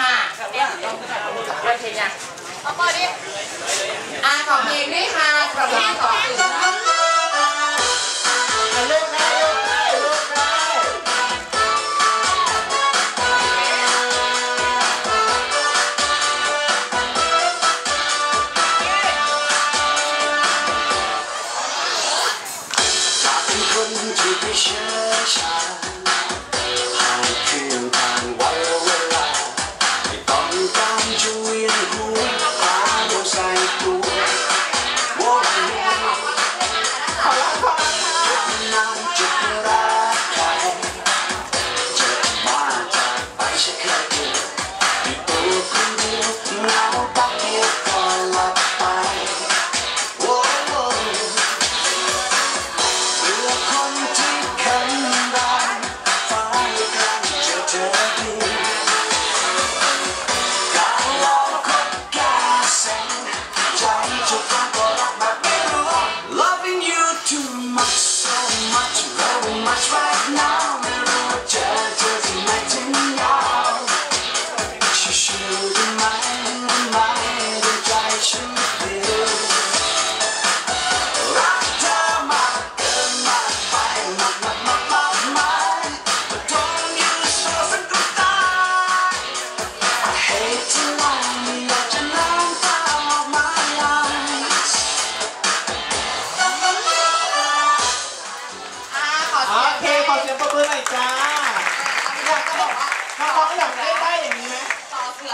ค่ะเปิดเพลงยังเอาเปิดดิอ่าของเพลงด้วยค่ะสำหรับเพลงต่อถึงนะเล่นได้เล่นได้เล่นได้จากเป็นคนที่ไม่เชื่อชา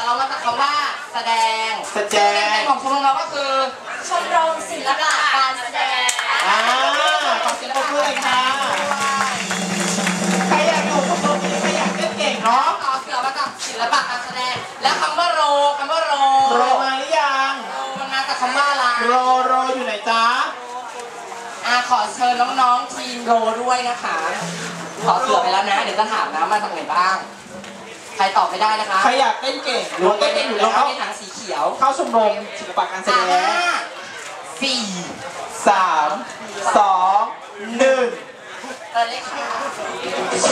เสือเรามาจากคำว่าแสดงแสดงของชมรมเราก็คือชมรมศิลปะการแสดงอ่าขอเสียงปรบมือหน่อยค่ะใครอยากอยู่กับผมใครอยากเล่นเก่งเนาะต่อเสือมาจากศิลปะการแสดง และคำว่าโรคำว่าโรโรมาหรือยังโรมันมาจากคำว่าอะไรโรโรอยู่ไหนจ๊ะอ่าขอเชิญน้องๆทีมโรด้วยนะคะขอเสือไปแล้วนะ เดี๋ยวจะถามนะมาจากไหนบ้าง ใครตอบไม่ได้นะคะใครอยากเต้นเก่งหรือว่าเต้นเก่งอยู่ลแล้งวไปในถังสีเขียวเข้าชมรมศิลปะการแสดห้างสี่สามสองหนึ่งเออเลขค่ะ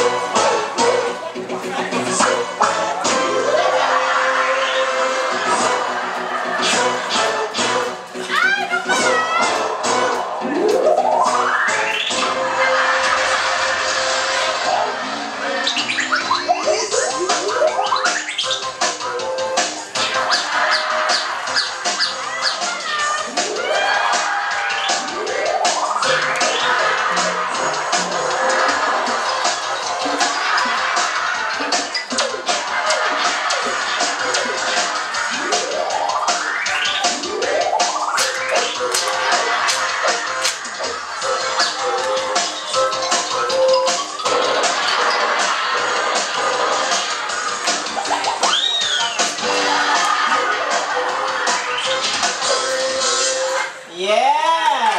เย้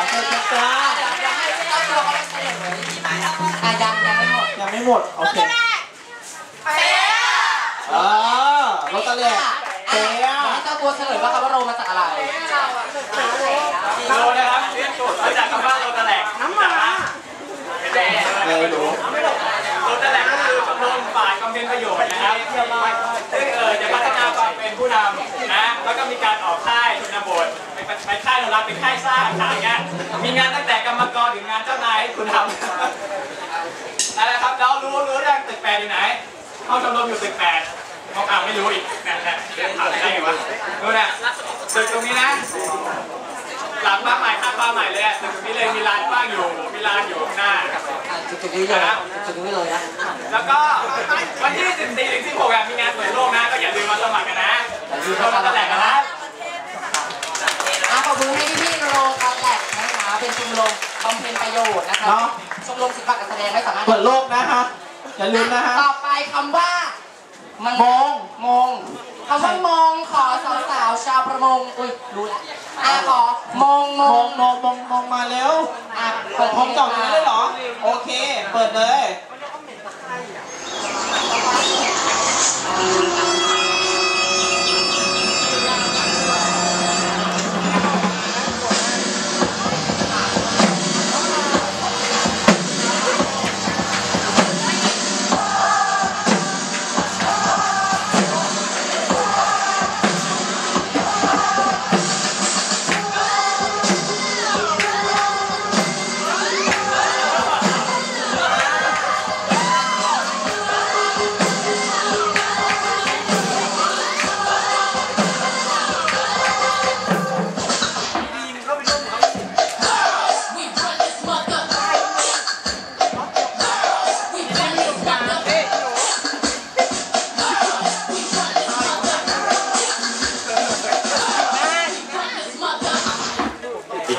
เสร็จแล้วจ้าเดี๋ยวให้เจ้าตัวเขาไปเฉลยอะยังยังไม่หมดยังไม่หมดโอเคเป๊ะเออรถตะเล็กเป๊ะเดี๋ยวให้เจ้าตัวเฉลยว่าคำว่าโรมาจากอะไร โลนะครับมาจากคำว่าโลตะแหลกน้ำมัน เลยรู้ โลตะแหลกก็คือชมรมฝ่ายบำเพ็ญประโยชน์นะครับซึ่งเออจะพัฒนาความเป็นผู้ นำนะ แล้วก็มีการออกค่ายชนบทไปไปค่ายนรักเป็นค่ายสร้างทางเงี้ย มีงานตั้งแต่กรรมกรถึงงานเจ้านายให้คุณทำอะไรครับแล้วรู้รู้เรื่องตึกแปดอยู่ไหนห้องชมรมอยู่ตึกแปดห้องอ่าวไม่รู้อีกนั่นแหละเรื่องถามได้ไงวะดูนะตึกตรงนี้นะหลังบ้านใหม่ข้างบ้านใหม่เลยอะตึกตรงนี้เลยมีลานกว้างอยู่มีลานอยู่ข้างหน้าจุดจุดนี้เลยจุดนี้เลยนะแล้วก็วันที่14ถึง16 เปิดโลกนะฮะ อย่าลืมนะฮะ ต่อไปคำว่า มันมงมงคำว่ามงขอสาวๆชาวประมง อุ้ยรู้แล้วอะขอมงมมงงมงมงมงมาเร็วอะเปิดมงเก่านี้เลยเหรอ โอเค เปิดเลย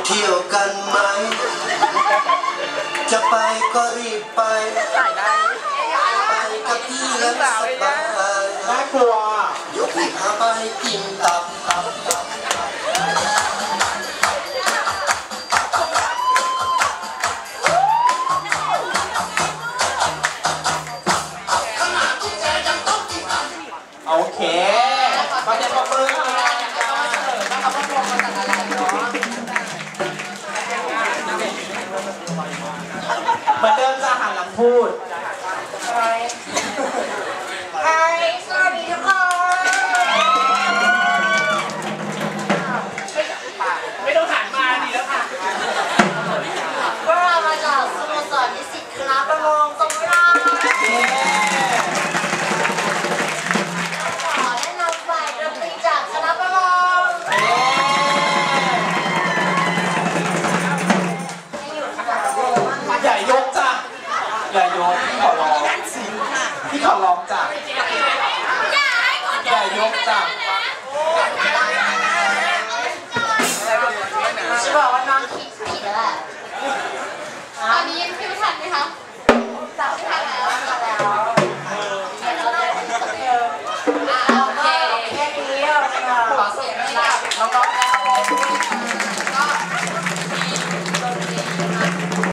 เที่ยวกันไหม จะไปก็รีบไป ไปกับพี่แล้วสบายน่ากลัวยกหลีกหาไปกินตับตับตับ จากอย่ายกจาก